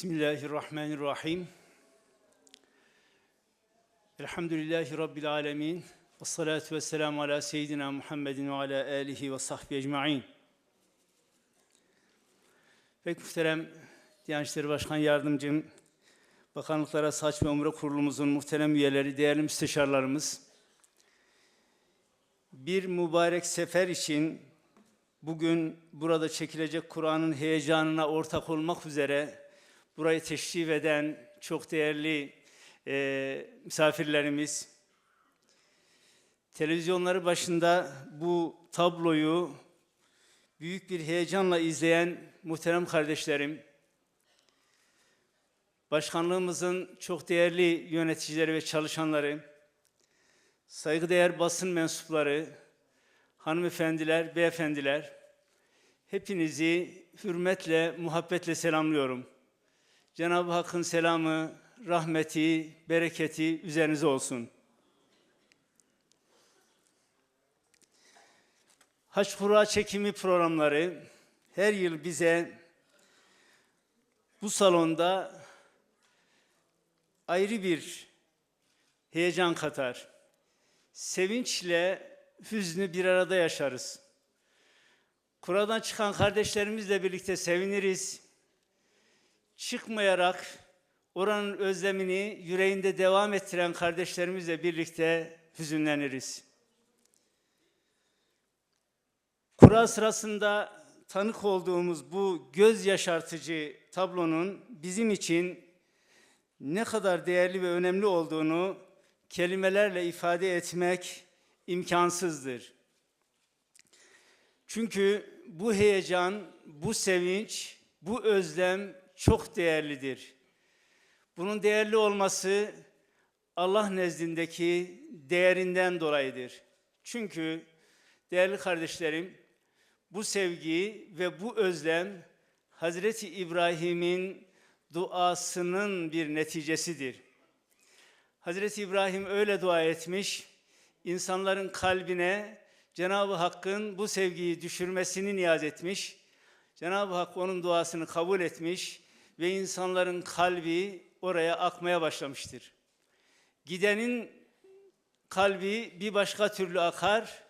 Bismillahirrahmanirrahim. Elhamdülillahi Rabbil alemin. Ve salatu ve selamu ala seyyidina Muhammedin ve ala alihi ve sahbihi ecma'in. Pek muhterem Diyanet İşleri Başkan Yardımcım, Bakanlıklara Saç ve Umre Kurulumuzun muhterem üyeleri, değerli müsteşarlarımız, bir mübarek sefer için bugün burada çekilecek Kur'an'ın heyecanına ortak olmak üzere burayı teşrif eden çok değerli e, misafirlerimiz, televizyonları başında bu tabloyu büyük bir heyecanla izleyen muhterem kardeşlerim, başkanlığımızın çok değerli yöneticileri ve çalışanları, saygıdeğer basın mensupları, hanımefendiler, beyefendiler, hepinizi hürmetle, muhabbetle selamlıyorum. Cenab-ı Hakk'ın selamı, rahmeti, bereketi üzerinize olsun. Haç Kura çekimi programları her yıl bize bu salonda ayrı bir heyecan katar. Sevinçle hüznü bir arada yaşarız. Kuradan çıkan kardeşlerimizle birlikte seviniriz. Çıkmayarak oranın özlemini yüreğinde devam ettiren kardeşlerimizle birlikte hüzünleniriz. Kura sırasında tanık olduğumuz bu göz yaşartıcı tablonun bizim için ne kadar değerli ve önemli olduğunu kelimelerle ifade etmek imkansızdır. Çünkü bu heyecan, bu sevinç, bu özlem çok değerlidir. Bunun değerli olması Allah nezdindeki değerinden dolayıdır. Çünkü değerli kardeşlerim, bu sevgi ve bu özlem Hazreti İbrahim'in duasının bir neticesidir. Hazreti İbrahim öyle dua etmiş, insanların kalbine Cenab-ı Hakk'ın bu sevgiyi düşürmesini niyaz etmiş. Cenab-ı Hak onun duasını kabul etmiş ve insanların kalbi oraya akmaya başlamıştır. Gidenin kalbi bir başka türlü akar,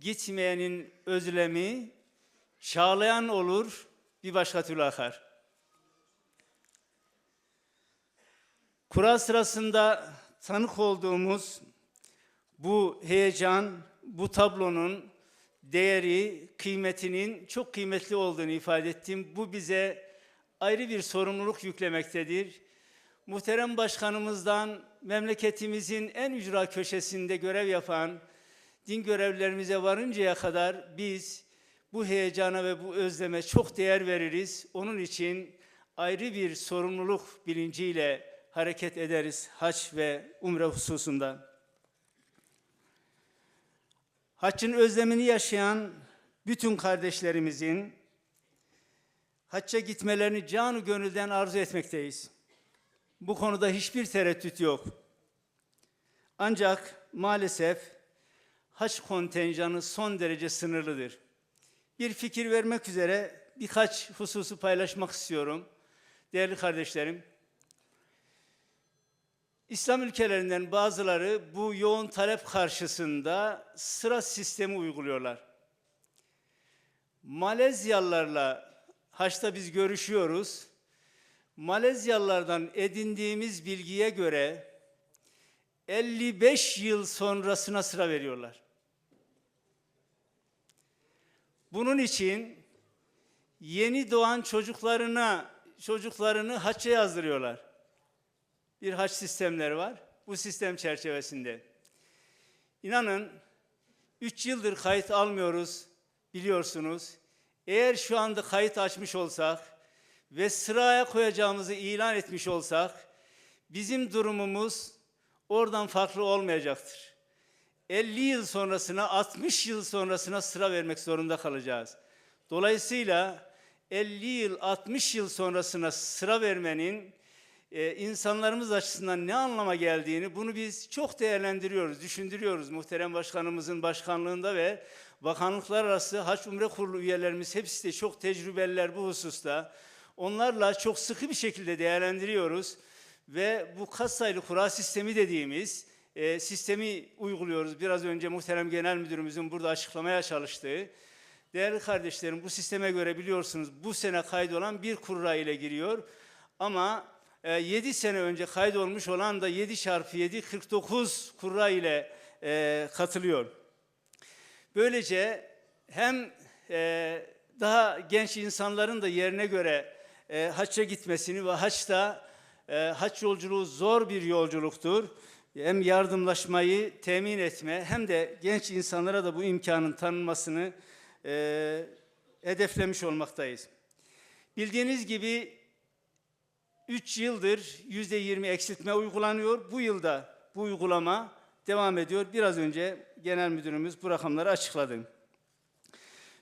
gitmeyenin özlemi çağlayan olur, bir başka türlü akar. Kura sırasında tanık olduğumuz bu heyecan, bu tablonun değeri, kıymetinin çok kıymetli olduğunu ifade ettim. Bu bize ayrı bir sorumluluk yüklemektedir. Muhterem başkanımızdan memleketimizin en ücra köşesinde görev yapan din görevlerimize varıncaya kadar biz bu heyecana ve bu özleme çok değer veririz. Onun için ayrı bir sorumluluk bilinciyle hareket ederiz haç ve umre hususunda. Haccın özlemini yaşayan bütün kardeşlerimizin hacca gitmelerini canı gönülden arzu etmekteyiz. Bu konuda hiçbir tereddüt yok. Ancak maalesef haç kontenjanı son derece sınırlıdır. Bir fikir vermek üzere birkaç hususu paylaşmak istiyorum. Değerli kardeşlerim, İslam ülkelerinden bazıları bu yoğun talep karşısında sıra sistemi uyguluyorlar. Malezyalılarla haçta biz görüşüyoruz. Malezyalılardan edindiğimiz bilgiye göre 55 yıl sonrasına sıra veriyorlar. Bunun için yeni doğan çocuklarına çocuklarını hacca yazdırıyorlar. Bir haç sistemleri var. Bu sistem çerçevesinde. İnanın 3 yıldır kayıt almıyoruz biliyorsunuz. Eğer şu anda kayıt açmış olsak ve sıraya koyacağımızı ilan etmiş olsak bizim durumumuz oradan farklı olmayacaktır. 50 yıl sonrasına, 60 yıl sonrasına sıra vermek zorunda kalacağız. Dolayısıyla 50 yıl, 60 yıl sonrasına sıra vermenin e, insanlarımız açısından ne anlama geldiğini bunu biz çok değerlendiriyoruz, düşündürüyoruz. Muhterem Başkanımızın başkanlığında ve bakanlıklar arası Haç Umre Kurulu üyelerimiz hepsi de çok tecrübeliler bu hususta. Onlarla çok sıkı bir şekilde değerlendiriyoruz ve bu katsayılı kura sistemi dediğimiz e, sistemi uyguluyoruz. Biraz önce muhterem genel müdürümüzün burada açıklamaya çalıştığı. Değerli kardeşlerim bu sisteme göre biliyorsunuz bu sene kaydolan bir kurra ile giriyor. Ama 7 sene önce kaydolmuş olan da 7 çarpı 7 49 kurra ile e, katılıyor. Böylece hem e, daha genç insanların da yerine göre e, hacca gitmesini ve haçta e, haç yolculuğu zor bir yolculuktur. Hem yardımlaşmayı temin etme hem de genç insanlara da bu imkanın tanınmasını e, hedeflemiş olmaktayız. Bildiğiniz gibi 3 yıldır yüzde 20 eksiltme uygulanıyor. Bu yılda bu uygulama devam ediyor. Biraz önce genel müdürümüz bu rakamları açıkladı.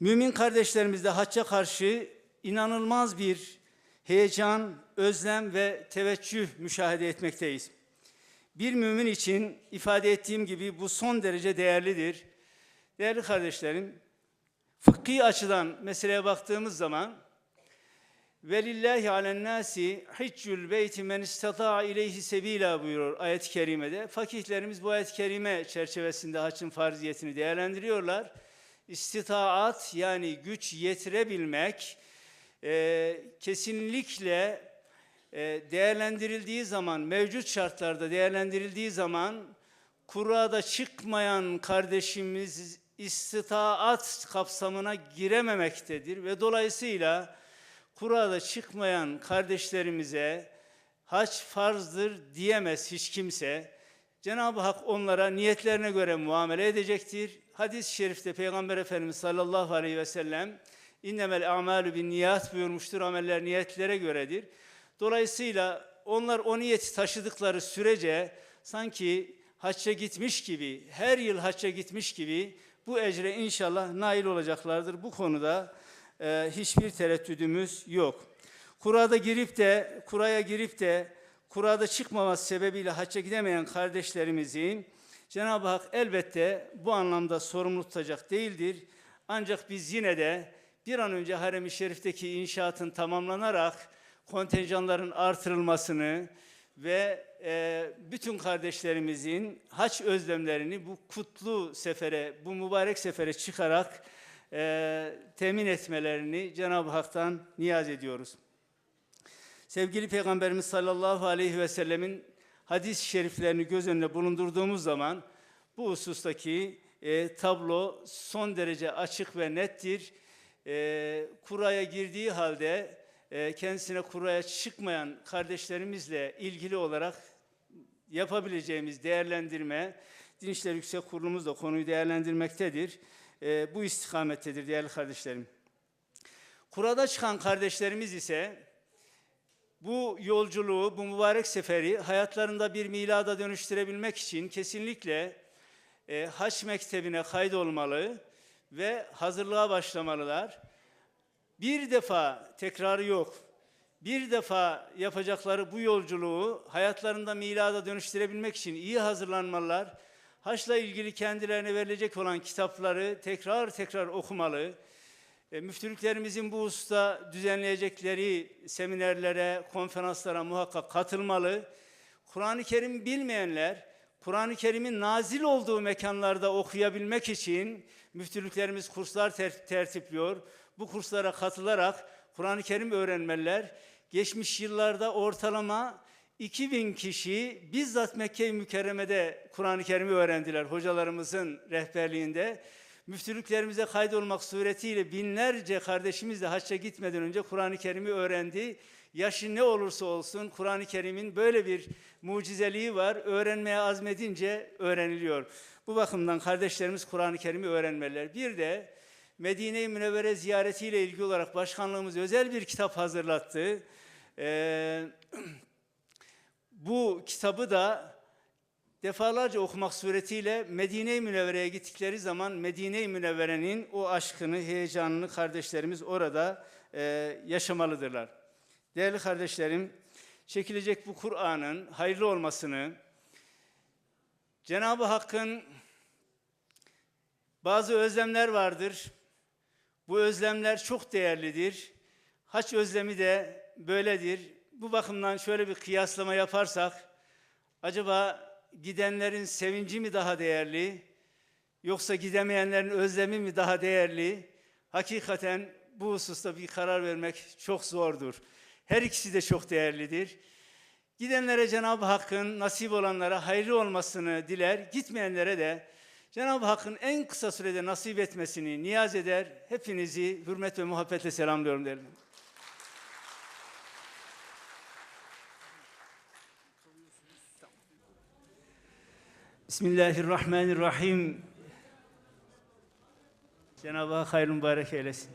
Mümin kardeşlerimizde hacca karşı inanılmaz bir heyecan, özlem ve teveccüh müşahede etmekteyiz. Bir mümin için ifade ettiğim gibi bu son derece değerlidir. Değerli kardeşlerim, fıkhi açıdan meseleye baktığımız zaman Velillahi alen nasi hiccül beyti men istata ileyhi sebila buyuruyor ayet-i kerimede. Fakihlerimiz bu ayet-i kerime çerçevesinde haccın farziyetini değerlendiriyorlar. İstitaat yani güç yetirebilmek e, kesinlikle e, değerlendirildiği zaman, mevcut şartlarda değerlendirildiği zaman kurada çıkmayan kardeşimiz istitaat kapsamına girememektedir ve dolayısıyla kurada çıkmayan kardeşlerimize haç farzdır diyemez hiç kimse. Cenab-ı Hak onlara niyetlerine göre muamele edecektir. Hadis-i şerifte Peygamber Efendimiz sallallahu aleyhi ve sellem innemel a'malu bin niyat buyurmuştur. Ameller niyetlere göredir. Dolayısıyla onlar o niyeti taşıdıkları sürece sanki hacca gitmiş gibi, her yıl hacca gitmiş gibi bu ecre inşallah nail olacaklardır. Bu konuda e, hiçbir tereddüdümüz yok. Kurada girip de, kuraya girip de kurada çıkmaması sebebiyle hacca gidemeyen kardeşlerimizin Cenab-ı Hak elbette bu anlamda sorumlu tutacak değildir. Ancak biz yine de bir an önce Harem-i Şerif'teki inşaatın tamamlanarak kontenjanların artırılmasını ve e, bütün kardeşlerimizin haç özlemlerini bu kutlu sefere, bu mübarek sefere çıkarak e, temin etmelerini Cenab-ı Hak'tan niyaz ediyoruz. Sevgili Peygamberimiz sallallahu aleyhi ve sellemin hadis-i şeriflerini göz önüne bulundurduğumuz zaman bu husustaki e, tablo son derece açık ve nettir. E, kuraya girdiği halde e, kendisine kuraya çıkmayan kardeşlerimizle ilgili olarak yapabileceğimiz değerlendirme, Din İşleri Yüksek Kurulumuz da konuyu değerlendirmektedir e, bu istikamettedir değerli kardeşlerim. Kurada çıkan kardeşlerimiz ise bu yolculuğu, bu mübarek seferi hayatlarında bir milada dönüştürebilmek için kesinlikle e, haç mektebine kaydolmalı ve hazırlığa başlamalılar. Bir defa tekrarı yok. Bir defa yapacakları bu yolculuğu hayatlarında milada dönüştürebilmek için iyi hazırlanmalılar Haçla ilgili kendilerine verilecek olan kitapları tekrar tekrar okumalı. E, müftülüklerimizin bu hususta düzenleyecekleri seminerlere, konferanslara muhakkak katılmalı. Kur'an-ı Kerim bilmeyenler, Kur'an-ı Kerim'in nazil olduğu mekanlarda okuyabilmek için müftülüklerimiz kurslar ter tertipliyor. Bu kurslara katılarak Kur'an-ı Kerim öğrenmeliler. Geçmiş yıllarda ortalama 2000 kişi bizzat Mekke-i Mükerreme'de Kur'an-ı Kerim'i öğrendiler hocalarımızın rehberliğinde. Müftülüklerimize kaydolmak suretiyle binlerce kardeşimiz de hacca gitmeden önce Kur'an-ı Kerim'i öğrendi. Yaşı ne olursa olsun Kur'an-ı Kerim'in böyle bir mucizeliği var. Öğrenmeye azmedince öğreniliyor. Bu bakımdan kardeşlerimiz Kur'an-ı Kerim'i öğrenmeliler. Bir de Medine-i Münevvere ziyaretiyle ilgili olarak başkanlığımız özel bir kitap hazırlattı. Ee, bu kitabı da defalarca okumak suretiyle Medine-i Münevvere'ye gittikleri zaman Medine-i Münevvere'nin o aşkını, heyecanını kardeşlerimiz orada e, yaşamalıdırlar. Değerli kardeşlerim, çekilecek bu Kur'an'ın hayırlı olmasını, Cenab-ı Hakk'ın bazı özlemler vardır. Bu özlemler çok değerlidir. Haç özlemi de böyledir. Bu bakımdan şöyle bir kıyaslama yaparsak, acaba gidenlerin sevinci mi daha değerli, yoksa gidemeyenlerin özlemi mi daha değerli? Hakikaten bu hususta bir karar vermek çok zordur. Her ikisi de çok değerlidir. Gidenlere Cenab-ı Hakk'ın nasip olanlara hayırlı olmasını diler, gitmeyenlere de Cenab-ı Hakk'ın en kısa sürede nasip etmesini niyaz eder. Hepinizi hürmet ve muhabbetle selamlıyorum derim. Bismillahirrahmanirrahim. Cenab-ı Hak hayırlı mübarek eylesin.